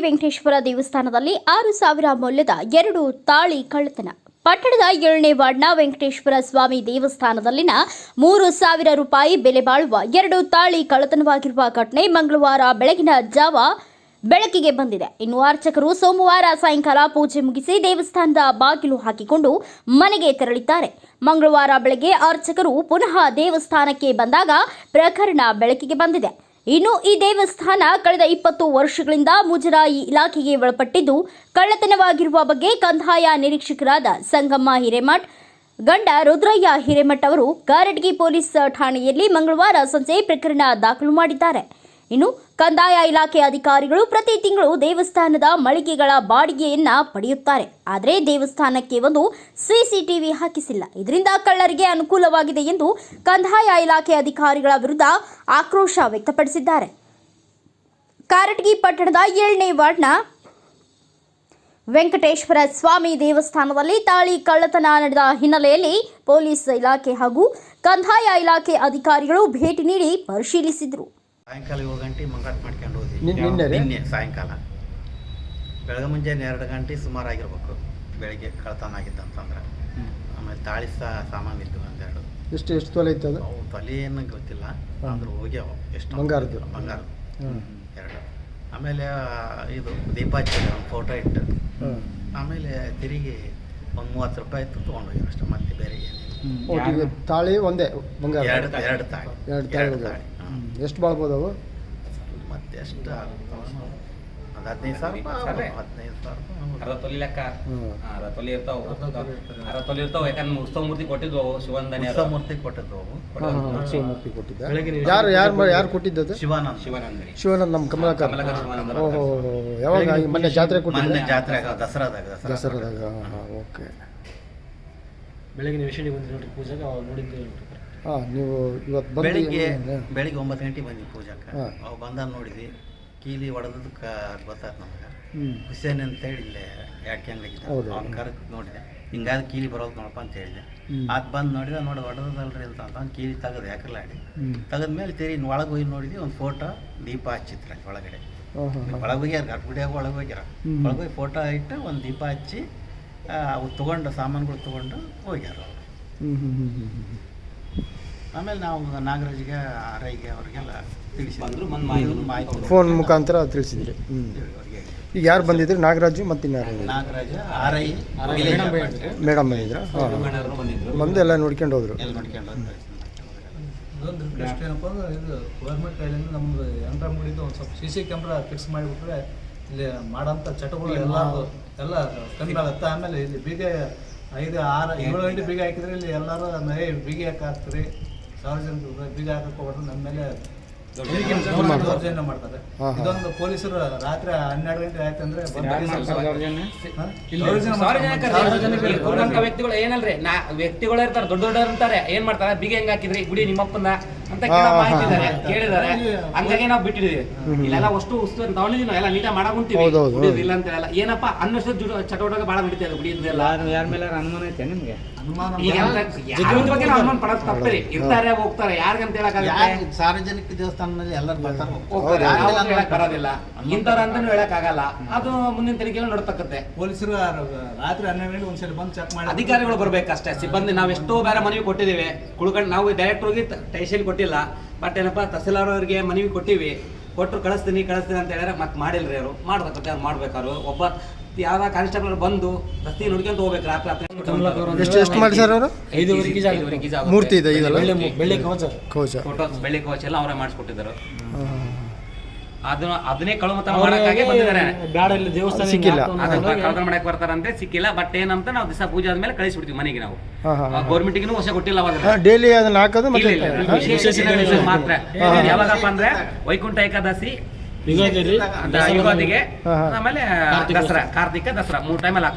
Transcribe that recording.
ವೆಂಕಟೇಶ್ವರ ದೇವಸ್ಥಾನದಲ್ಲಿ ಆರು ಸಾವಿರ ಮೌಲ್ಯದ ಎರಡು ತಾಳಿ ಕಳ್ಳತನ. ಪಟ್ಟಣದ ಏಳನೇ ವಾರ್ಡ್ನ ವೆಂಕಟೇಶ್ವರ ಸ್ವಾಮಿ ದೇವಸ್ಥಾನದಲ್ಲಿನ ಮೂರು ಸಾವಿರ ರೂಪಾಯಿ ಬೆಲೆ ಬಾಳುವ ಎರಡು ತಾಳಿ ಕಳ್ಳತನವಾಗಿರುವ ಘಟನೆ ಮಂಗಳವಾರ ಬೆಳಗಿನ ಜಾವ ಬೆಳಕಿಗೆ ಬಂದಿದೆ. ಇನ್ನು ಅರ್ಚಕರು ಸೋಮವಾರ ಸಾಯಂಕಾಲ ಪೂಜೆ ಮುಗಿಸಿ ದೇವಸ್ಥಾನದ ಬಾಗಿಲು ಹಾಕಿಕೊಂಡು ಮನೆಗೆ ತೆರಳಿದ್ದಾರೆ. ಮಂಗಳವಾರ ಬೆಳಗ್ಗೆ ಅರ್ಚಕರು ಪುನಃ ದೇವಸ್ಥಾನಕ್ಕೆ ಬಂದಾಗ ಪ್ರಕರಣ ಬೆಳಕಿಗೆ ಬಂದಿದೆ. ಇನ್ನು ಈ ದೇವಸ್ಥಾನ ಕಳೆದ ಇಪ್ಪತ್ತು ವರ್ಷಗಳಿಂದ ಮುಜರಾಯಿ ಇಲಾಖೆಗೆ ಒಳಪಟ್ಟಿದ್ದು ಕಳ್ಳತನವಾಗಿರುವ ಬಗ್ಗೆ ಕಂದಾಯ ನಿರೀಕ್ಷಕರಾದ ಸಂಗಮ್ಮ ಹಿರೇಮಠ್, ಗಂಡ ರುದ್ರಯ್ಯ ಹಿರೇಮಠ್ ಅವರು ಗಾರಡ್ಗಿ ಪೊಲೀಸ್ ಠಾಣೆಯಲ್ಲಿ ಮಂಗಳವಾರ ಸಂಜೆ ಪ್ರಕರಣ ದಾಖಲು ಮಾಡಿದ್ದಾರೆ. ಇನ್ನು ಕಂದಾಯ ಇಲಾಖೆ ಅಧಿಕಾರಿಗಳು ಪ್ರತಿ ತಿಂಗಳು ದೇವಸ್ಥಾನದ ಮಳಿಗೆಗಳ ಬಾಡಿಗೆಯನ್ನ ಪಡೆಯುತ್ತಾರೆ. ಆದರೆ ದೇವಸ್ಥಾನಕ್ಕೆ ಒಂದು ಸಿಸಿಟಿವಿ ಹಾಕಿಸಿಲ್ಲ. ಇದರಿಂದ ಕಳ್ಳರಿಗೆ ಅನುಕೂಲವಾಗಿದೆ ಎಂದು ಕಂದಾಯ ಇಲಾಖೆ ಅಧಿಕಾರಿಗಳ ವಿರುದ್ಧ ಆಕ್ರೋಶ ವ್ಯಕ್ತಪಡಿಸಿದ್ದಾರೆ. ಕಾರಟಗಿ ಪಟ್ಟಣದ ಏಳನೇ ವಾರ್ಡ್ನ ವೆಂಕಟೇಶ್ವರ ಸ್ವಾಮಿ ದೇವಸ್ಥಾನದಲ್ಲಿ ತಾಳಿ ಕಳ್ಳತನ ನಡೆದ ಹಿನ್ನೆಲೆಯಲ್ಲಿ ಪೊಲೀಸ್ ಇಲಾಖೆ ಹಾಗೂ ಕಂದಾಯ ಇಲಾಖೆ ಅಧಿಕಾರಿಗಳು ಭೇಟಿ ನೀಡಿ ಪರಿಶೀಲಿಸಿದರು. ಸಾಯಂಕಾಲ ಏಳು ಗಂಟೆ ಮಂಗಾಟ ಮಾಡ್ಕೊಂಡು ಹೋದ್ವಿ. ನಿನ್ನೆ ರೀ? ನಿನ್ನೆ ಸಾಯಂಕಾಲ. ಬೆಳಗ್ಗೆ ಮುಂಜಾನೆ ಎರಡು ಗಂಟೆ ಸುಮಾರು ಆಗಿರ್ಬೇಕು ಬೆಳಿಗ್ಗೆ ಕಳ್ತನ ಆಗಿತ್ತು ಅಂತಂದ್ರೆ ಆಮೇಲೆ ತಾಳಿ ಸಹ ಸಾಮಾನು ಇತ್ತು ಒಂದೆರಡು. ಎಷ್ಟು ಎಷ್ಟು ತೊಲೆ ಇತ್ತು ಅದು? ಅವು ತಲೆ ಏನು ಗೊತ್ತಿಲ್ಲ. ಅಂದ್ರೆ ಹೋಗ್ಯಾವ ಎಷ್ಟು ಬಂಗಾರದ್ದು? ಬಂಗಾರ ಹ್ಮ್. ಎರಡು. ಆಮೇಲೆ ಆ, ಇದು ದೀಪ ಹಚ್ಚಿದ್ರು ಒಂದು ಫೋಟೋ ಇಟ್ಟು. ಆಮೇಲೆ ತಿರುಗಿ ಒಂದು ಮೂವತ್ತು ರೂಪಾಯಿ ಇತ್ತು ತೊಗೊಂಡೋಗ್ಯಾರ ಅಷ್ಟೇ ಮತ್ತೆ ಬೇರೆ ಏನಿಲ್ಲ. ಒಟ್ಟಿಗೆ ತಾಳಿ ಒಂದೇ ಬಂಗಾರ? ಎರಡು ಎರಡು ತಾಳಿ. ಎರಡು ತಾಳಿ ಎರಡು. ಎಷ್ಟು ಬಾಳ್ಬೋದು ಅವು? ಮತ್ತೆ ಎಷ್ಟು ಆಗುತ್ತವ ಒಂದು ಹದಿನೈದು ಸಾವಿರ ರೂಪಾಯಿ ಹದಿನೈದು ಸಾವಿರ ಅರ್ಧ ತೊಲಿ ಲೆಕ್ಕ. ಅರ್ಧ ತೊಲಿ ಇರ್ತಾವ. ಅರ್ಧ ತೊಲಿ ಇರ್ತಾವ. ಯಾಕಂದ್ರೆ ಉತ್ಸವ ಮೂರ್ತಿ ಕೊಟ್ಟಿದ್ವು ಅವು ಶಿವಂದನೆ ಉತ್ಸವ ಮೂರ್ತಿ ಕೊಟ್ಟಿದ್ರು ಅವು. ಹಾಂ ಕೊಟ್ಟಿದ್ದ? ಬೆಳಗಿನ ಯಾರು ಯಾರು ಯಾರು ಕೊಟ್ಟಿದ್ದದು? ಶಿವಾನಂದ. ಶಿವನಂದರಿ ಶಿವನಂದ ನಮ್ಮ ಕಮಲಾಕರ್. ಕಮಲಾಕರ್ ಶಿವಾನಂದ ಓಹೋ ಯಾವಾಗ ಮೊನ್ನೆ ಜಾತ್ರೆ ಕೊಟ್ಟಿದ್ದೆ? ಜಾತ್ರೆ ದಸರಾದಾಗ ದಸರಾ ದಸರಾದಾಗ ಹಾಂ ಹಾಂ ಓಕೆ. ಬೆಳಗಿನ ವಿಷಯ ಬಂದು ನೋಡಿ ಪೂಜೆಗೆ ಅವಾಗ ನೋಡಿದ್ದು ಹಾಂ ನೀವು ಇವತ್ತು ಬಂದು ಬೆಳಿಗ್ಗೆ ಬೆಳಿಗ್ಗೆ ಒಂಬತ್ತು ಗಂಟೆಗೆ ಬಂದ್ವಿ ಪೂಜಾಕ್ಕೆ ಹಾ. ಅವು ಬಂದ ನೋಡಿದ್ವಿ. ಕೀಲಿ ಹೊಡೆದಕ್ಕೆ ಗೊತ್ತಾಯ್ತು ನಮ್ಗೆ. ಹ್ಮ್. ಹುಸೇನ್ ಅಂತೇಳಿ ಇಲ್ಲೇ ಯಾಕೆ ಹಂಗಾಗಿದ್ದ ಹೌದು. ಅವ್ನ ನೋಡಿದೆ. ಹಿಂಗಾದ ಕೀಲಿ ಬರೋದು ನೋಡಪ್ಪ ಅಂತ ಹೇಳಿದೆ. ಹ್ಮ್. ಅದು ಬಂದು ನೋಡಿದ ನೋಡಿ ಹೊಡೆದಲ್ರಿ ಅಂತ ಅಂತ ಕೀಲಿ ತೆಗೆದು ಯಾಕಲಾಡಿ ತೆಗೆದ ಮೇಲೆ ತಿರಿ ಒಳಗೆ ಹೋಗಿ ನೋಡಿದ್ವಿ ಒಂದು ಫೋಟೋ ದೀಪ ಹಚ್ಚಿತ್ರ ಅಲ್ಲಿ ಒಳಗಡೆ. ಹಾಂ ಒಳಗೆ ಹೋಗ್ಯಾರ ಗರ್ಭಗುಡಿಯಾಗ ಒಳಗೆ ಹೋಗ್ಯಾರ. ಹ್ಮ್. ಒಳಗೆ ಹೋಗಿ ಫೋಟೋ ಇಟ್ಟು ಒಂದು ದೀಪ ಹಚ್ಚಿ ಆ, ಅವು ತೊಗೊಂಡು ಸಾಮಾನುಗಳು ತೊಗೊಂಡು ಹೋಗ್ಯಾರ ಅವ್ರು. ಹ್ಞೂ ಹ್ಞೂ ಹ್ಞೂ ಹ್ಞೂ ಹ್ಞೂ ಆಮೇಲೆ ನಾವು ನಾಗರಾಜ್ಗೆ ಆರೈಗೆ ಅವ್ರಿಗೆಲ್ಲ ತಿಳಿಸಿದ್ರು ಫೋನ್ ಮುಖಾಂತರ ತಿಳಿಸಿದ್ರಿ. ಅವ್ರಿಗೆ ಈಗ ಯಾರು ಬಂದಿದ್ರು? ನಾಗರಾಜು ಮತ್ತು ಇನ್ಯಾರು? ನಾಗರಾಜ ಆರೈ ಮೇಡಮ್ ಬಂದಿದ್ರ. ಬಂದು ಎಲ್ಲ ನೋಡ್ಕೊಂಡು ಹೋದ್ರು. ಇದೊಂದು ರಿಕ್ವೆಸ್ಟ್ ಏನಪ್ಪ ಅಂದ್ರೆ ಇದು ಗೌರ್ಮೆಂಟ್ ಕೈಲಿಂದ ನಮ್ದು ಯಂತ್ರ ಮುಡಿದು ಒಂದು ಸ್ವಲ್ಪ ಸಿ ಸಿ ಕ್ಯಾಮ್ರಾ ಫಿಕ್ಸ್ ಮಾಡಿಬಿಟ್ರೆ ಇಲ್ಲಿ ಮಾಡೋಂಥ ಚಟಗಳು ಎಲ್ಲ ಎಲ್ಲ ಕಮ್ಮಿ ಆಗುತ್ತೆ ಆಮೇಲೆ ಇಲ್ಲಿ ಬೀಗ ಐದು ಆರು ಏಳು ಗಂಟೆ ಬೀಗ ಹಾಕಿದ್ರೆ ಇಲ್ಲಿ ಎಲ್ಲರೂ ಮನೆ ಬೀಗ ಹಾಕಿ ಹಾಕ್ತಾರೆ. ಸಾರ್ವಜನಿಕರು ಬೀಗ ಹಾಕಕ್ಕೆ ಹೋಗ್ಬಿಟ್ರೆ ನಮ್ಮ ಮೇಲೆ ದೌರ್ಜನ್ಯ ಮಾಡ್ತಾರೆ. ಇದೊಂದು ಪೊಲೀಸರು ರಾತ್ರಿ ಹನ್ನೆರಡು ಗಂಟೆ ಆಯ್ತು ಅಂದ್ರೆ ಕುರುಡಂತ ವ್ಯಕ್ತಿಗಳು ಏನಲ್ರಿ? ನಾ ವ್ಯಕ್ತಿಗಳು ಇರ್ತಾರೆ ದೊಡ್ಡ ದೊಡ್ಡ ಇರ್ತಾರೆ ಏನ್ ಮಾಡ್ತಾರೆ? ಬಿಗ ಹೆಂಗ್ ಹಾಕಿದ್ರಿ? ಗುಡಿ ನಿಮ್ಮಪ್ಪನ ಅಂತ ಕೇಳೋ ಹಾ, ಹಾ, ಮಾಹಿತಿ ಹಾ. ಕೇಳಿದಾರೆ ಹಂಗಾಗಿ ನಾವು ಬಿಟ್ಟಿದೀವಿ. ಇಲ್ಲೆಲ್ಲ ಅಷ್ಟು ಉಸ್ತುವಾರಿ ತಗೊಂಡಿದೀವಿ ನಾವು. ನೀಟಾ ಹೌದು. ಗುಡಿ ಇಲ್ಲ ಅಂತ ಹೇಳಲ್ಲ ಏನಪ್ಪ? ಅನ್ನಷ್ಟು ಚಟುವಟಿಕೆ ಬಾಳ ನಡೀತಿದೆ ಗುಡಿ ಇದೆಲ್ಲ ಯಾರ ಮೇಲೆ ಅನುಮಾನ ಐತೆ ನಿಮ್ಗೆ? ಈಗ ಅನುಮಾನ ಪಡೋದು ತಪ್ಪರಿ. ಇರ್ತಾರೆ ಹೋಗ್ತಾರೆ ಯಾರಿಗಂತ ಹೇಳಕ್ಕಾಗುತ್ತೆ? ಸಾರ್ವಜನಿಕ ದೇವಸ್ಥಾನದಲ್ಲಿ ಎಲ್ಲರೂ ಬರ್ತಾರೆ ಹೋಗ್ತಾರೆ. ಹೇಳಕ್ ಬರೋದಿಲ್ಲ. ಇಂಥವ್ರು ಅಂತಾನು ಹೇಳಕ್ ಆಗಲ್ಲ ಅದು ಮುಂದಿನ ತನಿಖೆಯಲ್ಲಿ ನೋಡ್ತಕ್ಕತ್ತೆ ಪೊಲೀಸರು ರಾತ್ರಿ ಹನ್ನೆರಡು ಒಂದ್ಸಲ ಬಂದು ಚೆಕ್ ಮಾಡಿ. ಅಧಿಕಾರಿಗಳು ಬರ್ಬೇಕಷ್ಟೇ. ಸಿಬ್ಬಂದಿ ನಾವು ಎಷ್ಟೋ ಬೇರೆ ಮನವಿ ಕೊಟ್ಟಿದೀವಿ ಕುಳ್ಕೊಂಡು ನಾವು ಡೈರೆಕ್ಟ್ ಹೋಗಿ ಟೇಷನ್ ಕೊಟ್ಟಿಲ್ಲ. ಬಟ್ ಏನಪ್ಪ ತಹಸೀಲ್ದಾರ್ ಅವರಿಗೆ ಮನವಿ ಕೊಟ್ಟಿವಿ. ಕೊಟ್ಟರು ಕಳಿಸ್ತೀನಿ ಕಳಿಸ್ತೀನಿ ಅಂತ ಹೇಳಿದ್ರೆ ಮತ್ತೆ ಮಾಡಿಲ್ರಿ ಅವರು. ಮಾಡ್ಬೇಕಂತೆ ಅವ್ರು ಮಾಡ್ಬೇಕಾರು ಒಬ್ಬ ಯಾವ ಕಾನ್ಸ್ಟೇಬಲ್ ಬಂದು ರಸ್ತೆ ನೋಡ್ಕೊಂತ ಹೋಗ್ಬೇಕು ರಾತ್ರಿ ರಾತ್ರಿ ಎಷ್ಟು ಎಷ್ಟು ಮಾಡಿಸ್ಯಾರ ಅವರು? ಐದುವರೆಗೆ ಜಾಗ ಐದುವರೆಗೆ ಜಾಗ ಮೂರ್ತಿ ಇದೆ ಇದೆಲ್ಲ? ಬೆಳ್ಳಿ ಬೆಳ್ಳಿ ಕವಚ. ಕವಚ. ಫೋಟೋಸ್ ಬೆಳ್ಳಿ ಕವಚ ಎಲ್ಲ ಅವರೇ ಮಾಡಿಸ್ಕೊಟ್ಟಿದ್ದಾರೆ. ಅದನ್ನ ಅದನ್ನೇ ಕಳುಮತ ಮಾಡಕ್ಕಾಗಿ ಬಂದಿದ್ದಾರೆ. ಬ್ಯಾಡ ಇಲ್ಲಿ ದೇವಸ್ಥಾನ ಸಿಕ್ಕಿಲ್ಲ. ಅದನ್ನ ಕಳ್ತನ ಮಾಡಕ್ ಬರ್ತಾರಂತೆ ಸಿಕ್ಕಿಲ್ಲ ಬಟ್ ಏನಂತ ನಾವು ದಿವಸ ಪೂಜೆ ಆದ್ಮೇಲೆ ಕಳಿಸ್ಬಿಡ್ತೀವಿ ಮನೆಗೆ ನಾವು. ಗೌರ್ಮೆಂಟ್ಗೂ ವರ್ಷ ಕೊಟ್ಟಿಲ್ಲ ಅವಾಗ. ಡೈಲಿ ಅದನ್ನ ಹಾಕೋದು ಮಾತ್ರ. ಯಾವಾಗಪ್ಪ ಅಂದ್ರೆ ವೈಕುಂಠ ಏಕಾದಶಿ ಯುಗಾದಿಗೆ. ಆಮೇಲೆ ದಸರಾ ಕಾರ್ತಿಕ ದಸರಾ ಮೂರ್ ಟೈಮಲ್ಲಿ